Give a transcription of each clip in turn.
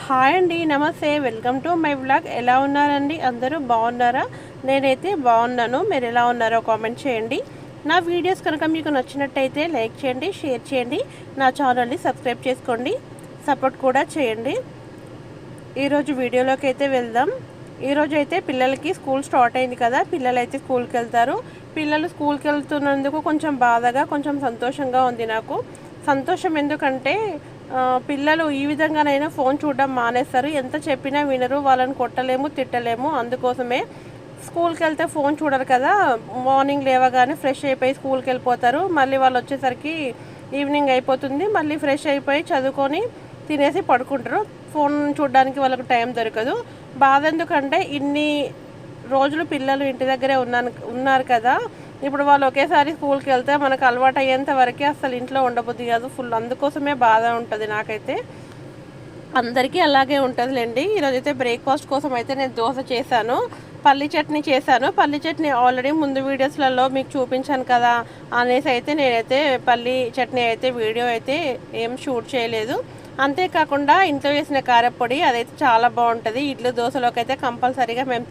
Hi అండి నమస్తే. Welcome to my blog ఎలా ఉన్నారండి? అందరూ బాగున్నారా? నేనైతే బాగున్నాను. మీరు ఎలా ఉన్నారో కామెంట్ చేయండి. నా వీడియోస్ కనుక మీకు నచ్చినట్టయితే లైక్ చేయండి షేర్ చేయండి. నా ఛానల్ని సబ్స్క్రైబ్ చేసుకోండి. సపోర్ట్ కూడా చేయండి. ఈరోజు వీడియోలోకి అయితే వెళ్దాం. ఈరోజు అయితే పిల్లలకి స్కూల్ స్టార్ట్ అయింది కదా. పిల్లలు అయితే స్కూల్కి వెళ్తారు. పిల్లలు స్కూల్కి వెళ్తున్నందుకు కొంచెం బాధగా కొంచెం సంతోషంగా ఉంది నాకు. సంతోషం ఎందుకంటే పిల్లలు ఈ విధంగానైనా ఫోన్ చూడడం మానేస్తారు ఎంత చెప్పినా వినరు వాళ్ళని కొట్టలేము తిట్టలేము. అందుకోసమే స్కూల్కి వెళ్తే ఫోన్ చూడరు కదా. మార్నింగ్ లేవగానే ఫ్రెష్ అయిపోయి స్కూల్కి వెళ్ళిపోతారు మళ్ళీ వాళ్ళు వచ్చేసరికి ఈవినింగ్ అయిపోతుంది. మళ్ళీ ఫ్రెష్ అయిపోయి చదువుకొని తినేసి పడుకుంటారు. ఫోన్ చూడడానికి వాళ్ళకు టైం దొరకదు. బాధ ఎందుకంటే ఇన్ని రోజులు పిల్లలు ఇంటి దగ్గరే ఉన్నాను ఉన్నారు కదా. ఇప్పుడు వాళ్ళు ఒకేసారి స్కూల్కి వెళ్తే మనకు అలవాటు అయ్యేంత వరకే అసలు ఇంట్లో ఉండబుద్ది కాదు. ఫుల్ అందుకోసమే బాధ ఉంటుంది నాకైతే. అందరికీ అలాగే ఉంటుందిలేండి. ఈరోజు అయితే బ్రేక్ఫాస్ట్ కోసం అయితే నేను దోశ చేశాను పల్లి చట్నీ చేశాను. పల్లి చట్నీ ఆల్రెడీ ముందు వీడియోస్లలో మీకు చూపించాను కదా అనేసి అయితే నేనైతే పల్లి చట్నీ అయితే వీడియో అయితే ఏం షూట్ చేయలేదు. అంతేకాకుండా ఇంట్లో వేసిన కారపొడి అదైతే చాలా బాగుంటుంది. ఇడ్లీ దోశలోకి అయితే కంపల్సరీగా మేము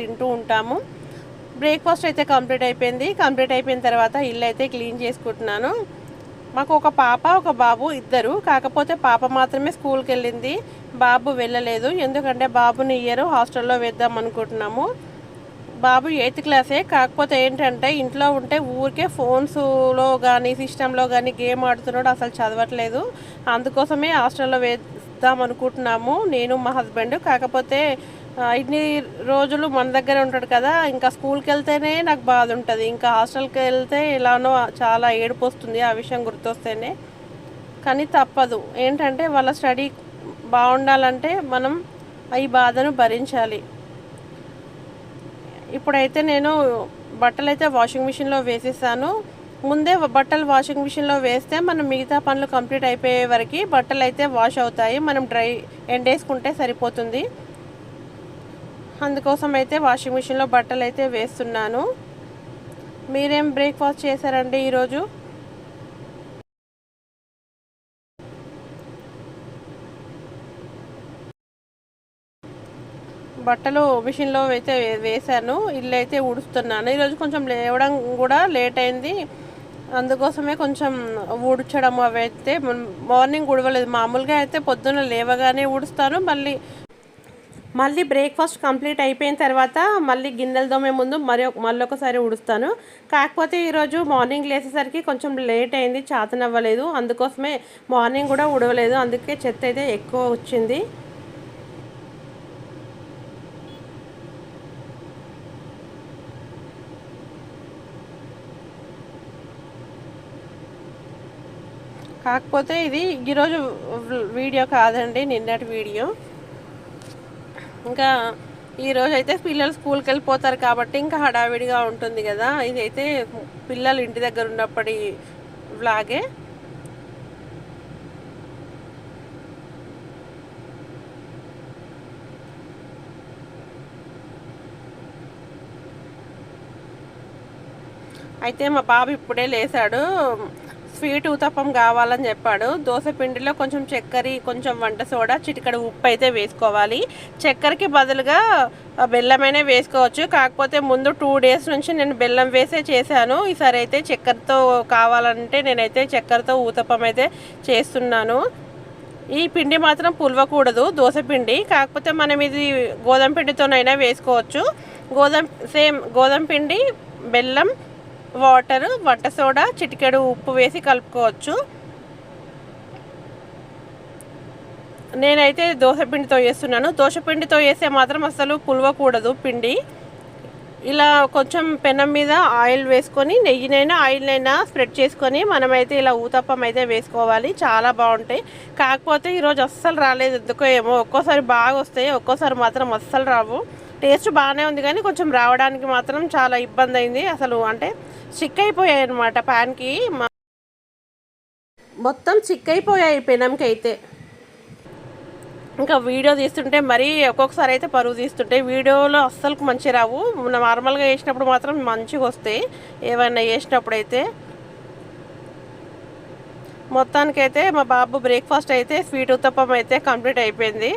తింటూ ఉంటాము. బ్రేక్ఫాస్ట్ అయితే కంప్లీట్ అయిపోయింది. కంప్లీట్ అయిపోయిన తర్వాత ఇల్లు అయితే క్లీన్ చేసుకుంటున్నాను. మాకు ఒక పాప ఒక బాబు ఇద్దరు. కాకపోతే పాప మాత్రమే స్కూల్కి వెళ్ళింది. బాబు వెళ్ళలేదు. ఎందుకంటే బాబుని ఇయర్ హాస్టల్లో వేద్దాం అనుకుంటున్నాము. బాబు ఎయిత్ క్లాసే. కాకపోతే ఏంటంటే ఇంట్లో ఉంటే ఊరికే ఫోన్స్లో కానీ సిస్టంలో కానీ గేమ్ ఆడుతున్నాడు. అసలు చదవట్లేదు. అందుకోసమే హాస్టల్లో వేద్దాం అనుకుంటున్నాము. నేను మా హస్బెండ్. కాకపోతే ఇన్ని రోజులు మన దగ్గర ఉంటాడు కదా ఇంకా స్కూల్కి వెళ్తేనే నాకు బాధ ఉంటుంది. ఇంకా హాస్టల్కి వెళ్తే ఎలానో చాలా ఏడుపు వస్తుంది ఆ విషయం గుర్తొస్తేనే. కానీ తప్పదు. ఏంటంటే వాళ్ళ స్టడీ బాగుండాలంటే మనం ఈ బాధను భరించాలి. ఇప్పుడైతే నేను బట్టలు అయితే వాషింగ్ మిషన్లో వేసేసాను. ముందే బట్టలు వాషింగ్ మిషన్లో వేస్తే మనం మిగతా పనులు కంప్లీట్ అయిపోయే వరకు బట్టలు అయితే వాష్ అవుతాయి. మనం డ్రై ఎండేసుకుంటే సరిపోతుంది. అందుకోసం అయితే వాషింగ్ మిషన్లో బట్టలు అయితే వేస్తున్నాను. మీరేం బ్రేక్ఫాస్ట్ చేశారండి ఈరోజు? బట్టలు మిషన్లో అయితే వేశాను. ఇల్లు అయితే ఊడుస్తున్నాను. ఈరోజు కొంచెం లేవడం కూడా లేట్ అయింది. అందుకోసమే కొంచెం ఊడ్చడం అవి అయితే మార్నింగ్ ఉడవలేదు మామూలుగా అయితే పొద్దున్న లేవగానే ఊడుస్తాను. మళ్ళీ మళ్ళీ బ్రేక్ఫాస్ట్ కంప్లీట్ అయిపోయిన తర్వాత మళ్ళీ గిన్నెలు దోమే ముందు మరి మళ్ళీ ఒకసారి ఉడుస్తాను. కాకపోతే ఈరోజు మార్నింగ్ లేచేసరికి కొంచెం లేట్ అయింది చాతనవ్వలేదు. అందుకోసమే మార్నింగ్ కూడా ఉడవలేదు. అందుకే చెత్త అయితే ఎక్కువ వచ్చింది. కాకపోతే ఇది ఈరోజు వీడియో కాదండి నిన్నటి వీడియో. ఇంకా ఈరోజు అయితే పిల్లలు స్కూల్కి వెళ్ళిపోతారు కాబట్టి ఇంకా హడావిడిగా ఉంటుంది కదా. ఇదైతే పిల్లలు ఇంటి దగ్గర ఉన్నప్పటి వ్లాగే. అయితే మా బాబు ఇప్పుడే లేచాడు స్వీట్ ఉతప్పం కావాలని చెప్పాడు. దోశ పిండిలో కొంచెం చక్కెర కొంచెం వంట సోడా చిటికడ ఉప్పు అయితే వేసుకోవాలి. చక్కెరకి బదులుగా బెల్లమైనా వేసుకోవచ్చు. కాకపోతే ముందు టూ డేస్ నుంచి నేను బెల్లం వేసే చేశాను. ఈసారి అయితే చక్కెరతో కావాలంటే నేనైతే చక్కెరతో ఊతప్పం అయితే చేస్తున్నాను. ఈ పిండి మాత్రం పులవకూడదు దోశ పిండి. కాకపోతే మనం ఇది గోధుమ పిండితోనైనా వేసుకోవచ్చు. గోధుమ సేమ్ గోధుమ పిండి బెల్లం వాటర్ వంట సోడా చిటికెడు ఉప్పు వేసి కలుపుకోవచ్చు. నేనైతే దోశ పిండితో చేస్తున్నాను. దోశ పిండితో వేస్తే మాత్రం అసలు పులవకూడదు పిండి. ఇలా కొంచెం పెనం మీద ఆయిల్ వేసుకొని నెయ్యినైనా ఆయిల్నైనా స్ప్రెడ్ చేసుకొని మనమైతే ఇలా ఊతప్పం అయితే వేసుకోవాలి. చాలా బాగుంటాయి. కాకపోతే ఈరోజు అస్సలు రాలేదు. ఎందుకో ఏమో ఒక్కోసారి బాగా వస్తాయి ఒక్కోసారి మాత్రం అస్సలు రావు. టేస్ట్ బాగానే ఉంది కానీ కొంచెం రావడానికి మాత్రం చాలా ఇబ్బంది అయింది. అసలు అంటే స్టిక్ అయిపోయాయి అనమాట ప్యాన్కి మొత్తం చిక్ అయిపోయాయి పెనంకి అయితే ఇంకా వీడియో తీస్తుంటే మరీ ఒక్కొక్కసారి అయితే పరుగు తీస్తుంటే వీడియోలో అస్సలు మంచి రావు. నార్మల్గా వేసినప్పుడు మాత్రం మంచిగా వస్తాయి. ఏమైనా వేసినప్పుడు అయితే మొత్తానికైతే మా బాబు బ్రేక్ఫాస్ట్ అయితే స్వీట్ ఉత్తప్పం అయితే కంప్లీట్ అయిపోయింది.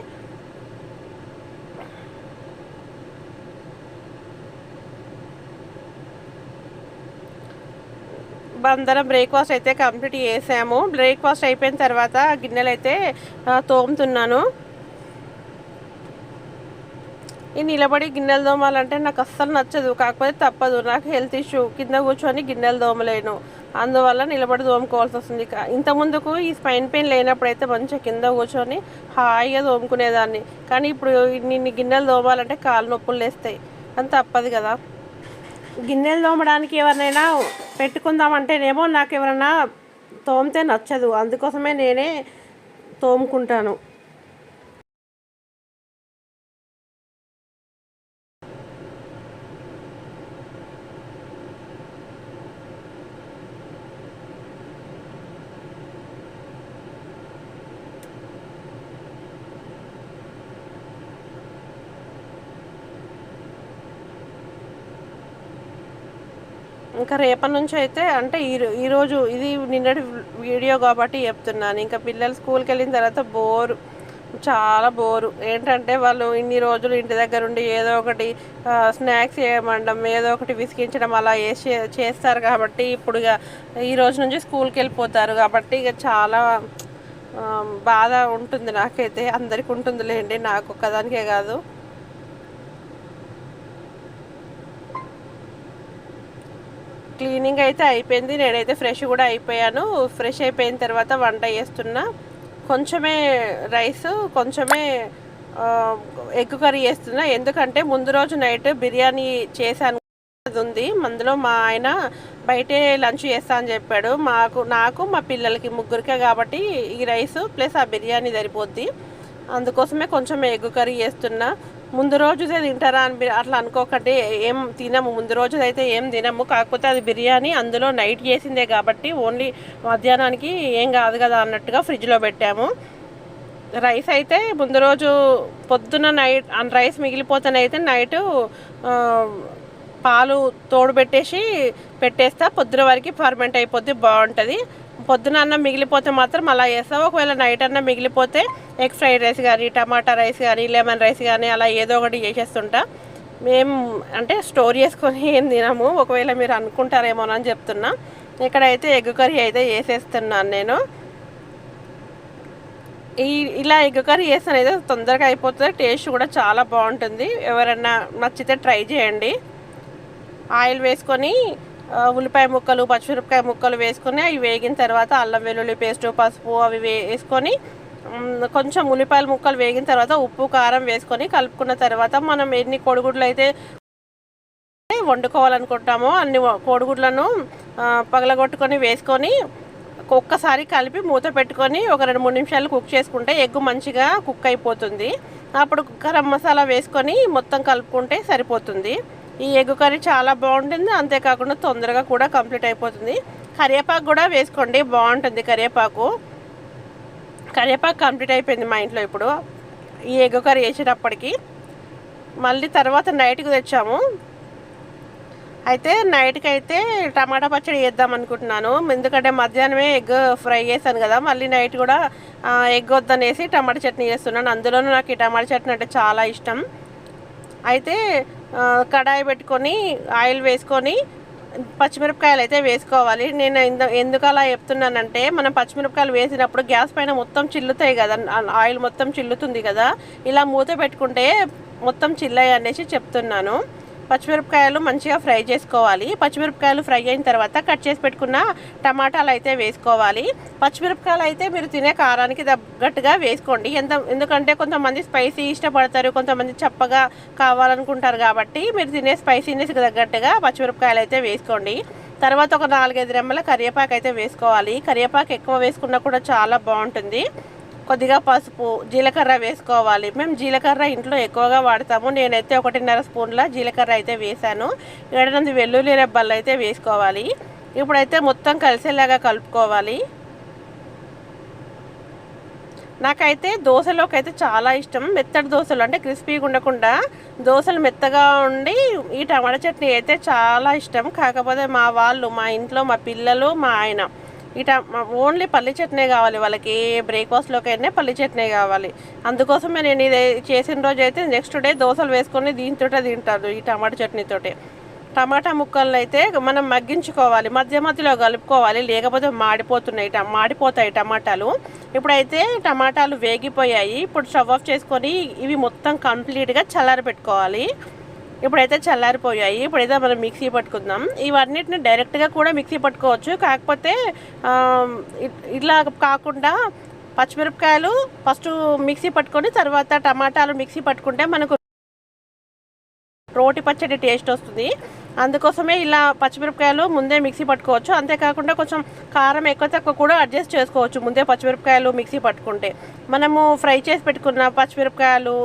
అందరం బ్రేక్ఫాస్ట్ అయితే కంప్లీట్ చేసాము. బ్రేక్ఫాస్ట్ అయిపోయిన తర్వాత గిన్నెలు అయితే తోముతున్నాను. ఈ నిలబడి గిన్నెలు దోమాలంటే నాకు అస్సలు నచ్చదు. కాకపోతే తప్పదు. నాకు హెల్త్ ఇష్యూ. కింద కూర్చొని గిన్నెలు దోమలేను అందువల్ల నిలబడి దోముకోవాల్సి వస్తుంది. ఇంత ముందుకు ఈ స్పైన్ పెయిన్ లేనప్పుడైతే మంచిగా కింద కూర్చొని హాయిగా దోముకునేదాన్ని కానీ ఇప్పుడు నిన్ను గిన్నెలు దోమాలంటే కాళ్ళు నొప్పులు లేస్తాయి. అని తప్పదు కదా. గిన్నెలు తోమడానికి ఎవరినైనా పెట్టుకుందామంటేనేమో నాకు ఎవరైనా తోమితే నచ్చదు. అందుకోసమే నేనే తోముకుంటాను. ఇంకా రేపటి నుంచి అయితే అంటే ఈ ఈరోజు ఇది నిన్నటి వీడియో కాబట్టి చెప్తున్నాను. ఇంకా పిల్లలు స్కూల్కి వెళ్ళిన తర్వాత బోరు. చాలా బోరు. ఏంటంటే వాళ్ళు ఇన్ని రోజులు ఇంటి దగ్గర ఉండి ఏదో ఒకటి స్నాక్స్ చేయమండం ఏదో ఒకటి విసిగించడం అలా వేసి చేస్తారు కాబట్టి ఇప్పుడు ఇక ఈ రోజు నుంచి స్కూల్కి వెళ్ళిపోతారు కాబట్టి ఇక చాలా బాధ ఉంటుంది నాకైతే. అందరికి ఉంటుందిలేండి నాకు ఒక్కదానికే కాదు. క్లీనింగ్ అయితే అయిపోయింది. నేనైతే ఫ్రెష్ కూడా అయిపోయాను. ఫ్రెష్ అయిపోయిన తర్వాత వంట చేస్తున్నా. కొంచెమే రైస్ కొంచెమే ఎగ్ కర్రీ చేస్తున్నా. ఎందుకంటే ముందు రోజు నైట్ బిర్యానీ చేశాను అది ఉంది. అందులో మా ఆయన బయటే లంచ్ చేస్తా అని చెప్పాడు. మాకు నాకు మా పిల్లలకి ముగ్గురికే కాబట్టి ఈ రైస్ ప్లస్ ఆ బిర్యానీ సరిపోద్ది. అందుకోసమే కొంచెం ఎగ్ కర్రీ చేస్తున్నా. ముందు రోజుదే తింటారా అని మీరు అట్లా అనుకోకండి. ఏం తినము ముందు రోజు అయితే ఏం తినము. కాకపోతే అది బిర్యానీ అందులో నైట్ చేసిందే కాబట్టి ఓన్లీ మధ్యాహ్నానికి ఏం కాదు కదా అన్నట్టుగా ఫ్రిడ్జ్లో పెట్టాము. రైస్ అయితే ముందు రోజు పొద్దున నైట్ ఆ రైస్ మిగిలిపోతేనైతే నైట్ పాలు తోడు పెట్టేసి పెట్టేస్తా. పొద్దున వరకు ఫర్మెంట్ అయిపోద్ది బాగుంటుంది. పొద్దున అన్నం మిగిలిపోతే మాత్రం అలా వేస్తావు ఒకవేళ నైట్ అన్నం మిగిలిపోతే ఎగ్ ఫ్రైడ్ రైస్ కానీ టమాటా రైస్ కానీ లెమన్ రైస్ కానీ అలా ఏదో ఒకటి చేసేస్తుంటా. మేము అంటే స్టోర్ చేసుకొని ఏం తినము. ఒకవేళ మీరు అనుకుంటారేమోనని చెప్తున్నా. ఇక్కడైతే ఎగ్ కర్రీ అయితే వేసేస్తున్నాను నేను. ఈ ఇలా ఎగ్ కర్రీ చేస్తాను అయితే తొందరగా అయిపోతుంది. టేస్ట్ కూడా చాలా బాగుంటుంది. ఎవరైనా నచ్చితే ట్రై చేయండి. ఆయిల్ వేసుకొని ఉల్లిపాయ ముక్కలు పచ్చిమిరపకాయ ముక్కలు వేసుకొని అవి వేగిన తర్వాత అల్లం వెల్లుల్లి పేస్ట్ పసుపు అవి వేసుకొని కొంచెం ఉల్లిపాయల ముక్కలు వేగిన తర్వాత ఉప్పు కారం వేసుకొని కలుపుకున్న తర్వాత మనం ఎన్ని కోడిగుడ్లు అయితే వండుకోవాలనుకుంటామో అన్ని కోడిగుడ్లను పగలగొట్టుకొని వేసుకొని ఒక్కసారి కలిపి మూత పెట్టుకొని ఒక రెండు మూడు నిమిషాలు కుక్ చేసుకుంటే ఎగ్ మంచిగా కుక్ అయిపోతుంది. అప్పుడు గరం మసాలా వేసుకొని మొత్తం కలుపుకుంటే సరిపోతుంది. ఈ ఎగ్ కర్రీ చాలా బాగుంటుంది. అంతేకాకుండా తొందరగా కూడా కంప్లీట్ అయిపోతుంది. కరివేపాకు కూడా వేసుకోండి బాగుంటుంది కరివేపాకు. కరివేపాకు కంప్లీట్ అయిపోయింది మా ఇంట్లో ఇప్పుడు. ఈ ఎగ్ కర్రీ వేసేటప్పటికి మళ్ళీ తర్వాత నైట్కి తెచ్చాము. అయితే నైట్కి అయితే టమాటా పచ్చడి వేద్దాం అనుకుంటున్నాను. ఎందుకంటే మధ్యాహ్నమే ఎగ్ ఫ్రై చేశాను కదా మళ్ళీ నైట్ కూడా ఎగ్ వద్దనేసి టమాటా చట్నీ చేస్తున్నాను. అందులోనూ నాకు ఈ టమాటా చట్నీ అంటే చాలా ఇష్టం. అయితే కడాయి పెట్టుకొని ఆయిల్ వేసుకొని పచ్చిమిరపకాయలు అయితే వేసుకోవాలి. నేను ఎందుకు అలా చెప్తున్నానంటే మనం పచ్చిమిరపకాయలు వేసినప్పుడు గ్యాస్ పైన మొత్తం చిల్లుతాయి కదా ఆయిల్ మొత్తం చిల్లుతుంది కదా ఇలా మూత పెట్టుకుంటే మొత్తం చిల్లాయి అనేసి చెప్తున్నాను. పచ్చిమిరపకాయలు మంచిగా ఫ్రై చేసుకోవాలి. పచ్చిమిరపకాయలు ఫ్రై అయిన తర్వాత కట్ చేసి పెట్టుకున్న టమాటాలు అయితే వేసుకోవాలి. పచ్చిమిరపకాయలు అయితే మీరు తినే కారానికి తగ్గట్టుగా వేసుకోండి. ఎంత ఎందుకంటే కొంతమంది స్పైసీ ఇష్టపడతారు కొంతమంది చప్పగా కావాలనుకుంటారు కాబట్టి మీరు తినే స్పైసీనెస్కి తగ్గట్టుగా పచ్చిమిరపకాయలు అయితే వేసుకోండి. తర్వాత ఒక నాలుగైదు రెమ్మల కరివేపాకు అయితే వేసుకోవాలి. కరివేపాకు ఎక్కువ వేసుకున్నా కూడా చాలా బాగుంటుంది. కొద్దిగా పసుపు జీలకర్ర వేసుకోవాలి. మేము జీలకర్ర ఇంట్లో ఎక్కువగా వాడతాము. నేనైతే ఒకటిన్నర స్పూన్ల జీలకర్ర అయితే వేసాను ఏడెనిమిది వెల్లుల్లి రెబ్బలు అయితే వేసుకోవాలి. ఇప్పుడైతే మొత్తం కలిసేలాగా కలుపుకోవాలి. నాకైతే దోశలోకి అయితే చాలా ఇష్టం. మెత్తటి దోశలు అంటే క్రిస్పీగా ఉండకుండా దోశలు మెత్తగా ఉండి ఈ టమాటా చట్నీ అయితే చాలా ఇష్టం. కాకపోతే మా వాళ్ళు మా ఇంట్లో మా పిల్లలు మా ఆయన ఇట ఓన్లీ పల్లి చట్నీ కావాలి వాళ్ళకి. ఏ అయినా పల్లి చట్నీ కావాలి. అందుకోసమే నేను ఇది చేసిన రోజు అయితే నెక్స్ట్ డే దోశలు వేసుకొని దీంతోటే తింటారు ఈ టమాటా చట్నీతోటి టమాటా ముక్కలను అయితే మనం మగ్గించుకోవాలి. మధ్య మధ్యలో కలుపుకోవాలి. లేకపోతే మాడిపోతున్నాయి ట- మాడిపోతాయి టమాటాలు. ఇప్పుడైతే టమాటాలు వేగిపోయాయి. ఇప్పుడు స్టవ్ ఆఫ్ చేసుకొని ఇవి మొత్తం కంప్లీట్గా చల్లారబెట్టుకోవాలి. పెట్టుకోవాలి ఇప్పుడైతే చల్లారిపోయాయి. ఇప్పుడైతే మనం మిక్సీ పట్టుకుందాం. ఇవన్నిటిని డైరెక్ట్గా కూడా మిక్సీ పట్టుకోవచ్చు. కాకపోతే ఇట్లా ఇలా కాకుండా పచ్చిమిరపకాయలు ఫస్ట్ మిక్సీ పట్టుకొని తర్వాత టమాటాలు మిక్సీ పట్టుకుంటే మనకు రోటి పచ్చడి టేస్ట్ వస్తుంది. అందుకోసమే ఇలా పచ్చిమిరపకాయలు ముందే మిక్సీ పట్టుకోవచ్చు. అంతేకాకుండా కొంచెం కారం ఎక్కువ తక్కువ కూడా అడ్జస్ట్ చేసుకోవచ్చు ముందే పచ్చిమిరపకాయలు మిక్సీ పట్టుకుంటే. మనము ఫ్రై చేసి పెట్టుకున్న పచ్చిమిరపకాయలు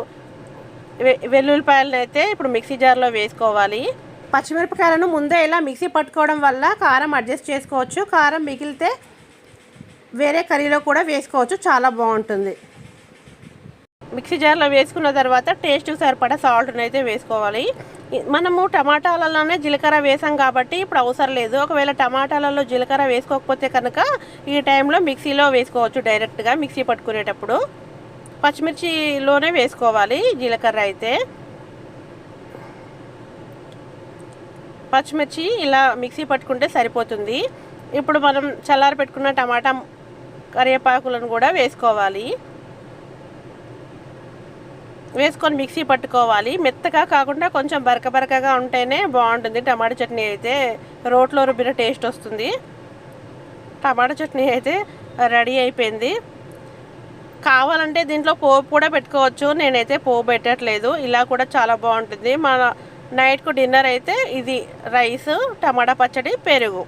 వెల్లుల్లిపాయలను అయితే ఇప్పుడు మిక్సీ జార్లో వేసుకోవాలి. పచ్చిమిరపకాయలను ముందే ఇలా మిక్సీ పట్టుకోవడం వల్ల కారం అడ్జస్ట్ చేసుకోవచ్చు. కారం మిగిలితే వేరే కర్రీలో కూడా వేసుకోవచ్చు. చాలా బాగుంటుంది. మిక్సీ జార్లో వేసుకున్న తర్వాత టేస్ట్ సరిపడా సాల్ట్ని అయితే వేసుకోవాలి. మనము టమాటాలలోనే జీలకర్ర వేసాం కాబట్టి ఇప్పుడు అవసరం లేదు. ఒకవేళ టమాటాలలో జీలకర్ర వేసుకోకపోతే కనుక ఈ టైంలో మిక్సీలో వేసుకోవచ్చు డైరెక్ట్గా మిక్సీ పట్టుకునేటప్పుడు. పచ్చిమిర్చిలోనే వేసుకోవాలి జీలకర్ర అయితే. పచ్చిమిర్చి ఇలా మిక్సీ పట్టుకుంటే సరిపోతుంది. ఇప్పుడు మనం చల్లారి పెట్టుకున్న టమాటా కరివేపాకులను కూడా వేసుకోవాలి. వేసుకొని మిక్సీ పట్టుకోవాలి. మెత్తగా కాకుండా కొంచెం బరక బరకగా ఉంటేనే బాగుంటుంది. టమాటా చట్నీ అయితే రోట్లో రుబ్బిన టేస్ట్ వస్తుంది. టమాటా చట్నీ అయితే రెడీ అయిపోయింది. కావాలంటే దీంట్లో పోపు కూడా పెట్టుకోవచ్చు. నేనైతే పోపు పెట్టట్లేదు. ఇలా కూడా చాలా బాగుంటుంది. మన నైట్కు డిన్నర్ అయితే ఇది రైస్ టమాటా పచ్చడి పెరుగు.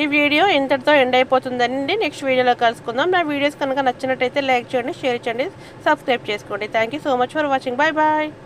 ఈ వీడియో ఇంతటితో ఎండ్ అయిపోతుందండి. నెక్స్ట్ వీడియోలో కలుసుకుందాం. నా వీడియోస్ కనుక నచ్చినట్టయితే లైక్ చేయండి షేర్ చేయండి సబ్స్క్రైబ్ చేసుకోండి. Thank you so much for watching bye bye